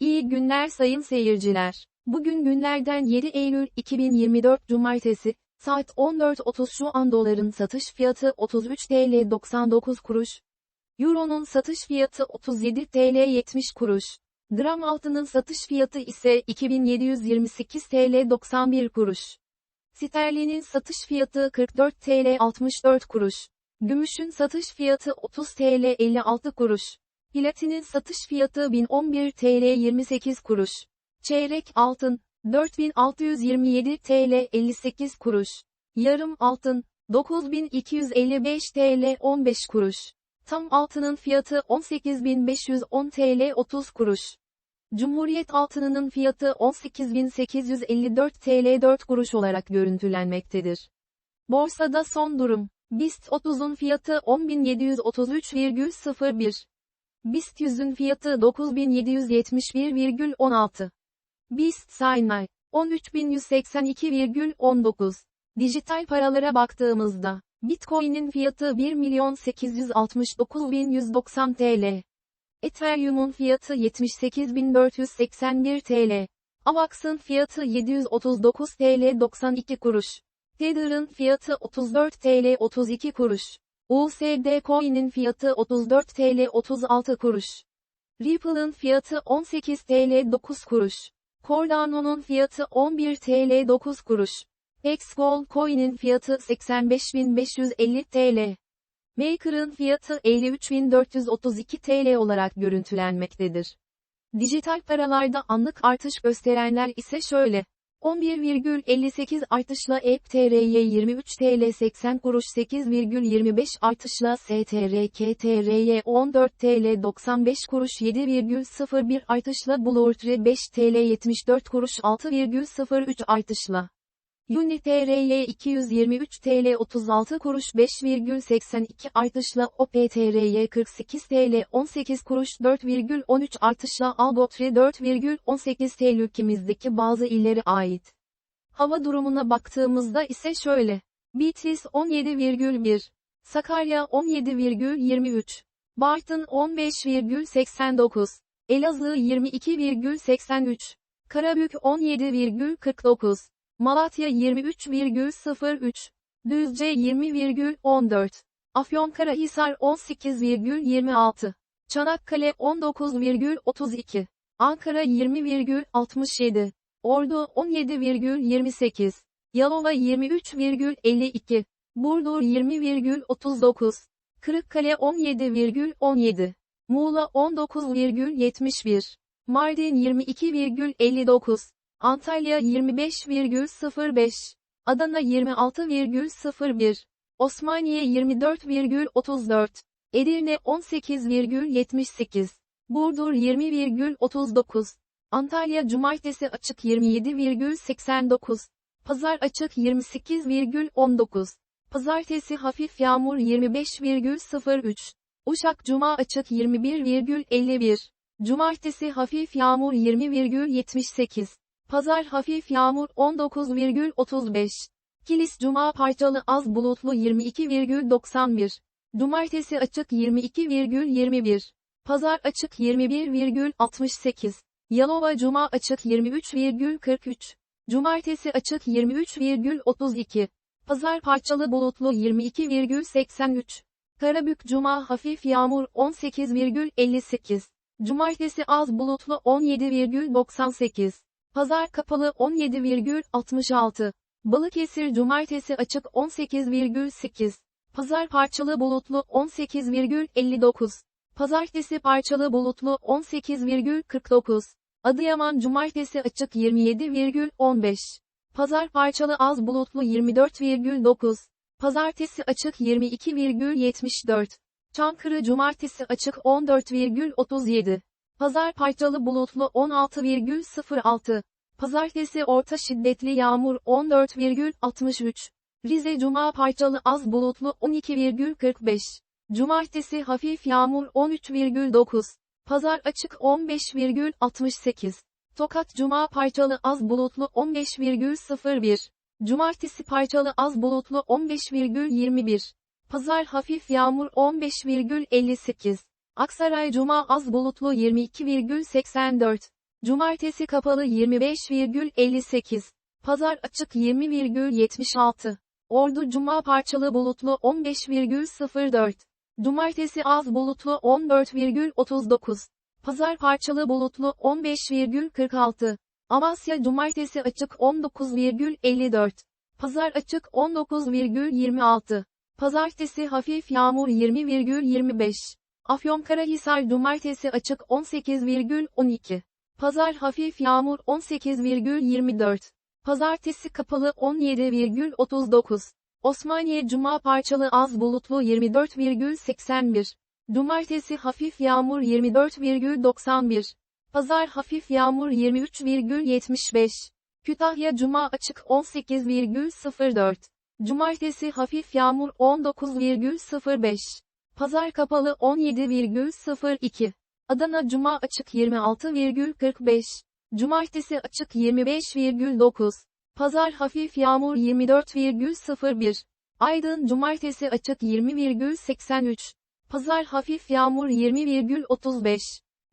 İyi günler sayın seyirciler. Bugün günlerden 7 Eylül 2024 Cumartesi, saat 14.30 şu an doların satış fiyatı 33 TL 99 kuruş. Euro'nun satış fiyatı 37 TL 70 kuruş. Gram altının satış fiyatı ise 2728 TL 91 kuruş. Sterlinin satış fiyatı 44 TL 64 kuruş. Gümüşün satış fiyatı 30 TL 56 kuruş. Platinin satış fiyatı 1011 TL 28 kuruş. Çeyrek altın 4627 TL 58 kuruş. Yarım altın 9255 TL 15 kuruş. Tam altının fiyatı 18510 TL 30 kuruş. Cumhuriyet altınının fiyatı 18854 TL 4 kuruş olarak görüntülenmektedir. Borsada son durum. BIST 30'un fiyatı 10733,01. BIST 100'ün fiyatı 9771,16. BIST Saynay 13182,19. Dijital paralara baktığımızda, Bitcoin'in fiyatı 1.869.190 TL. Ethereum'un fiyatı 78.481 TL. AVAX'ın fiyatı 739 TL 92 kuruş. Tether'ın fiyatı 34 TL 32 kuruş. USD Coin'in fiyatı 34 TL 36 kuruş. Ripple'ın fiyatı 18 TL 9 kuruş. Cardano'nun fiyatı 11 TL 9 kuruş. Xgold Coin'in fiyatı 85.550 TL. Maker'ın fiyatı 53.432 TL olarak görüntülenmektedir. Dijital paralarda anlık artış gösterenler ise şöyle. 11,58 artışla EPTRY 23 TL 80 kuruş 8,25 artışla STRKTRY 14 TL 95 kuruş 7,01 artışla Blurtre 5 TL 74 kuruş 6,03 artışla. UniTRY 223 TL 36 kuruş 5,82 artışla OPTRY 48 TL 18 kuruş 4,13 artışla Algotre 4,18 TL ülkemizdeki bazı illere ait. Hava durumuna baktığımızda ise şöyle. Bitlis 17,1, Sakarya 17,23, Bartın 15,89, Elazığ 22,83, Karabük 17,49, Malatya 23,03, Düzce 20,14, Afyonkarahisar 18,26, Çanakkale 19,32, Ankara 20,67, Ordu 17,28, Yalova 23,52, Burdur 20,39, Kırıkkale 17,17, Muğla 19,71, Mardin 22,59, Antalya 25,05, Adana 26,01, Osmaniye 24,34, Edirne 18,78, Burdur 20,39, Antalya Cumartesi açık 27,89, Pazar açık 28,19, Pazartesi hafif yağmur 25,03, Uşak Cuma açık 21,51, Cumartesi hafif yağmur 20,78, Pazar hafif yağmur 19,35. Kilis Cuma parçalı az bulutlu 22,91. Cumartesi açık 22,21. Pazar açık 21,68. Yalova Cuma açık 23,43. Cumartesi açık 23,32. Pazar parçalı bulutlu 22,83. Karabük Cuma hafif yağmur 18,58. Cumartesi az bulutlu 17,98. Pazar kapalı 17,66. Balıkesir Cumartesi açık 18,8. Pazar parçalı bulutlu 18,59. Pazartesi parçalı bulutlu 18,49. Adıyaman Cumartesi açık 27,15. Pazar parçalı az bulutlu 24,9. Pazartesi açık 22,74. Çankırı Cumartesi açık 14,37. Pazar parçalı bulutlu 16,06. Pazartesi orta şiddetli yağmur 14,63. Rize Cuma parçalı az bulutlu 12,45. Cumartesi hafif yağmur 13,9. Pazar açık 15,68. Tokat Cuma parçalı az bulutlu 15,01. Cumartesi parçalı az bulutlu 15,21. Pazar hafif yağmur 15,58. Aksaray Cuma az bulutlu 22,84. Cumartesi kapalı 25,58. Pazar açık 20,76. Ordu Cuma parçalı bulutlu 15,04. Cumartesi az bulutlu 14,39. Pazar parçalı bulutlu 15,46. Amasya Cumartesi açık 19,54. Pazar açık 19,26. Pazartesi hafif yağmur 20,25. Afyonkarahisar Cumartesi açık 18,12. Pazar hafif yağmur 18,24. Pazartesi kapalı 17,39. Osmaniye Cuma parçalı az bulutlu 24,81. Cumartesi hafif yağmur 24,91. Pazar hafif yağmur 23,75. Kütahya Cuma açık 18,04. Cumartesi hafif yağmur 19,05. Pazar kapalı 17,02. Adana Cuma açık 26,45. Cumartesi açık 25,9. Pazar hafif yağmur 24,01. Aydın Cumartesi açık 20,83. Pazar hafif yağmur 20,35.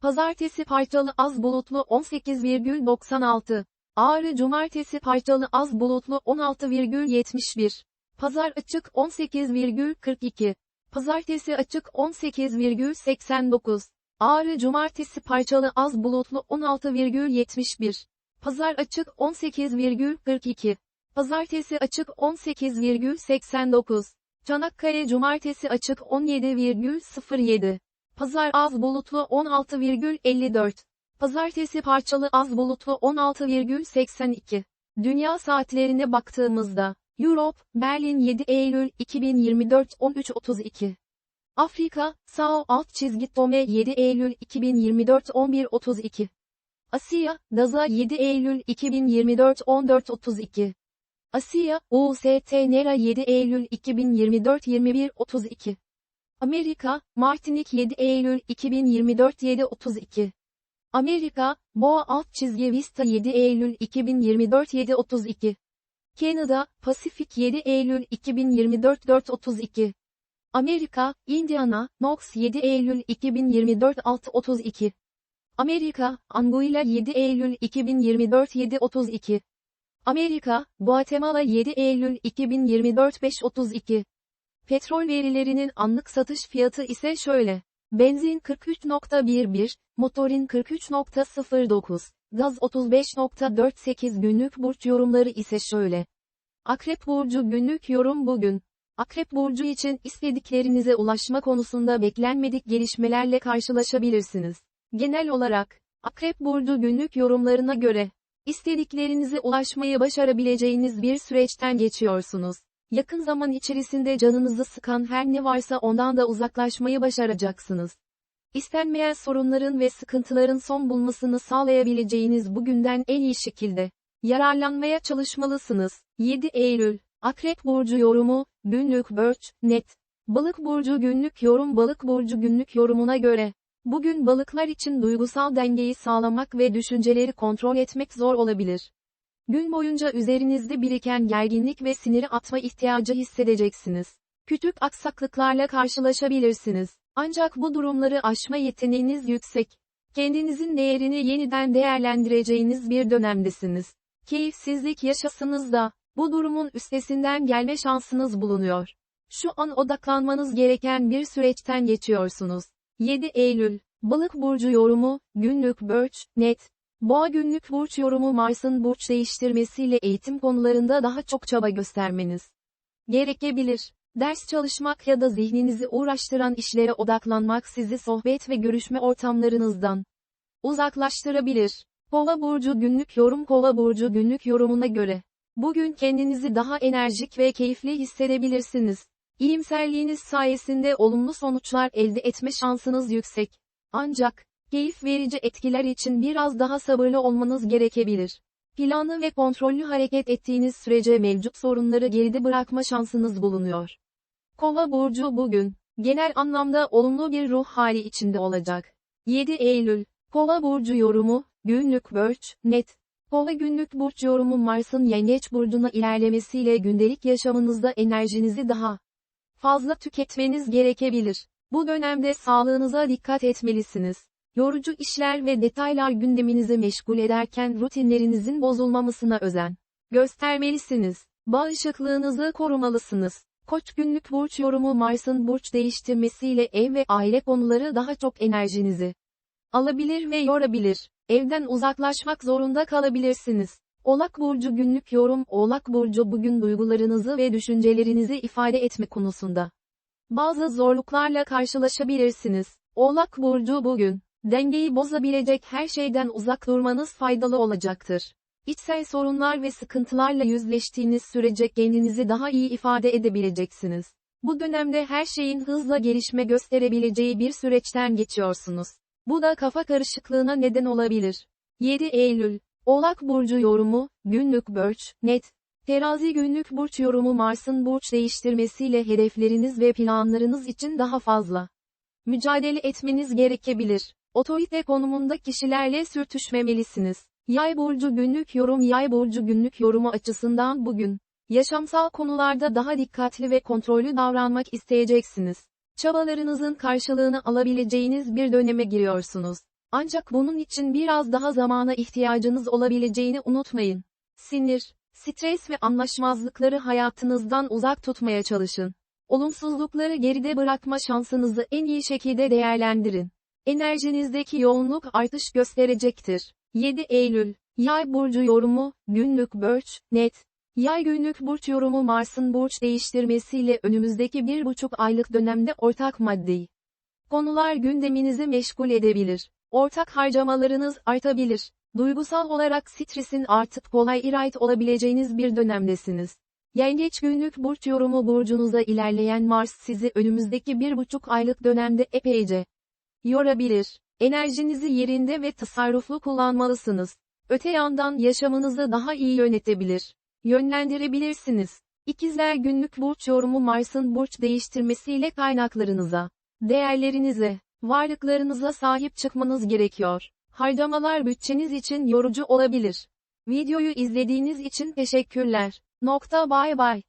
Pazartesi parçalı az bulutlu 18,96. Ağrı Cumartesi parçalı az bulutlu 16,71. Pazar açık 18,42. Pazartesi açık 18,89. Ağrı Cumartesi parçalı az bulutlu 16,71. Pazar açık 18,42. Pazartesi açık 18,89. Çanakkale Cumartesi açık 17,07. Pazar az bulutlu 16,54. Pazartesi parçalı az bulutlu 16,82. Dünya saatlerine baktığımızda, Europe, Berlin 7 Eylül 2024 13.32. Afrika, Sao alt çizgi Tome 7 Eylül 2024 11.32. Asya, Gaza 7 Eylül 2024 14.32. Asya, UST Nera 7 Eylül 2024 21.32. Amerika, Martinik 7 Eylül 2024 7.32. Amerika, Boğa alt çizgi Vista 7 Eylül 2024 7.32. Kanada, Pasifik 7 Eylül 2024 4.32. Amerika, Indiana, Knox 7 Eylül 2024 6.32. Amerika, Anguilla 7 Eylül 2024 7.32. Amerika, Guatemala 7 Eylül 2024 5.32. Petrol verilerinin anlık satış fiyatı ise şöyle. Benzin 43.11, motorin 43.09, gaz 35.48 günlük burç yorumları ise şöyle. Akrep Burcu günlük yorum bugün. Akrep Burcu için istediklerinize ulaşma konusunda beklenmedik gelişmelerle karşılaşabilirsiniz. Genel olarak, Akrep Burcu günlük yorumlarına göre, istediklerinize ulaşmayı başarabileceğiniz bir süreçten geçiyorsunuz. Yakın zaman içerisinde canınızı sıkan her ne varsa ondan da uzaklaşmayı başaracaksınız. İstenmeyen sorunların ve sıkıntıların son bulmasını sağlayabileceğiniz bugünden en iyi şekilde yararlanmaya çalışmalısınız. 7 Eylül Akrep Burcu Yorumu, Günlük Börç, Net. Balık Burcu Günlük Yorum Balık Burcu Günlük Yorumuna göre, bugün balıklar için duygusal dengeyi sağlamak ve düşünceleri kontrol etmek zor olabilir. Gün boyunca üzerinizde biriken gerginlik ve siniri atma ihtiyacı hissedeceksiniz. Küçük aksaklıklarla karşılaşabilirsiniz. Ancak bu durumları aşma yeteneğiniz yüksek. Kendinizin değerini yeniden değerlendireceğiniz bir dönemdesiniz. Keyifsizlik yaşasınız da, bu durumun üstesinden gelme şansınız bulunuyor. Şu an odaklanmanız gereken bir süreçten geçiyorsunuz. 7 Eylül, Balık Burcu Yorumu, Günlük Börç, Net. Boğa günlük burç yorumu Mars'ın burç değiştirmesiyle eğitim konularında daha çok çaba göstermeniz gerekebilir. Ders çalışmak ya da zihninizi uğraştıran işlere odaklanmak sizi sohbet ve görüşme ortamlarınızdan uzaklaştırabilir. Kova burcu günlük yorum Kova burcu günlük yorumuna göre bugün kendinizi daha enerjik ve keyifli hissedebilirsiniz. İyimserliğiniz sayesinde olumlu sonuçlar elde etme şansınız yüksek. Ancak keyif verici etkiler için biraz daha sabırlı olmanız gerekebilir. Planlı ve kontrollü hareket ettiğiniz sürece mevcut sorunları geride bırakma şansınız bulunuyor. Kova burcu bugün genel anlamda olumlu bir ruh hali içinde olacak. 7 Eylül Kova burcu yorumu günlük burç net Kova günlük burç yorumu Mars'ın Yengeç burcuna ilerlemesiyle gündelik yaşamınızda enerjinizi daha fazla tüketmeniz gerekebilir. Bu dönemde sağlığınıza dikkat etmelisiniz. Yorucu işler ve detaylar gündeminizi meşgul ederken rutinlerinizin bozulmamasına özen göstermelisiniz. Bağışıklığınızı korumalısınız. Koç günlük burç yorumu Mars'ın burç değiştirmesiyle ev ve aile konuları daha çok enerjinizi alabilir ve yorabilir. Evden uzaklaşmak zorunda kalabilirsiniz. Oğlak Burcu günlük yorum Oğlak Burcu bugün duygularınızı ve düşüncelerinizi ifade etme konusunda. Bazı zorluklarla karşılaşabilirsiniz. Oğlak Burcu bugün, dengeyi bozabilecek her şeyden uzak durmanız faydalı olacaktır. İçsel sorunlar ve sıkıntılarla yüzleştiğiniz sürece kendinizi daha iyi ifade edebileceksiniz. Bu dönemde her şeyin hızla gelişme gösterebileceği bir süreçten geçiyorsunuz. Bu da kafa karışıklığına neden olabilir. 7 Eylül Oğlak Burcu yorumu, günlük burç, net. Terazi günlük burç yorumu Mars'ın burç değiştirmesiyle hedefleriniz ve planlarınız için daha fazla mücadele etmeniz gerekebilir. Otorite konumunda kişilerle sürtüşmemelisiniz. Yay burcu günlük yorum Yay burcu günlük yorumu açısından bugün yaşamsal konularda daha dikkatli ve kontrollü davranmak isteyeceksiniz. Çabalarınızın karşılığını alabileceğiniz bir döneme giriyorsunuz. Ancak bunun için biraz daha zamana ihtiyacınız olabileceğini unutmayın. Sinir, stres ve anlaşmazlıkları hayatınızdan uzak tutmaya çalışın. Olumsuzlukları geride bırakma şansınızı en iyi şekilde değerlendirin. Enerjinizdeki yoğunluk artış gösterecektir. 7 Eylül, Yay burcu yorumu, günlük burç, net. Yay günlük burç yorumu Mars'ın burç değiştirmesiyle önümüzdeki bir buçuk aylık dönemde ortak maddi konular gündeminizi meşgul edebilir. Ortak harcamalarınız artabilir. Duygusal olarak stresin artık kolay irait olabileceğiniz bir dönemdesiniz. Yengeç günlük burç yorumu burcunuza ilerleyen Mars sizi önümüzdeki bir buçuk aylık dönemde epeyce yorabilir. Enerjinizi yerinde ve tasarruflu kullanmalısınız. Öte yandan yaşamınızı daha iyi yönetebilir, yönlendirebilirsiniz. İkizler günlük burç yorumu Mars'ın burç değiştirmesiyle kaynaklarınıza, değerlerinize, varlıklarınıza sahip çıkmanız gerekiyor. Harcamalar bütçeniz için yorucu olabilir. Videoyu izlediğiniz için teşekkürler. Nokta bay bay.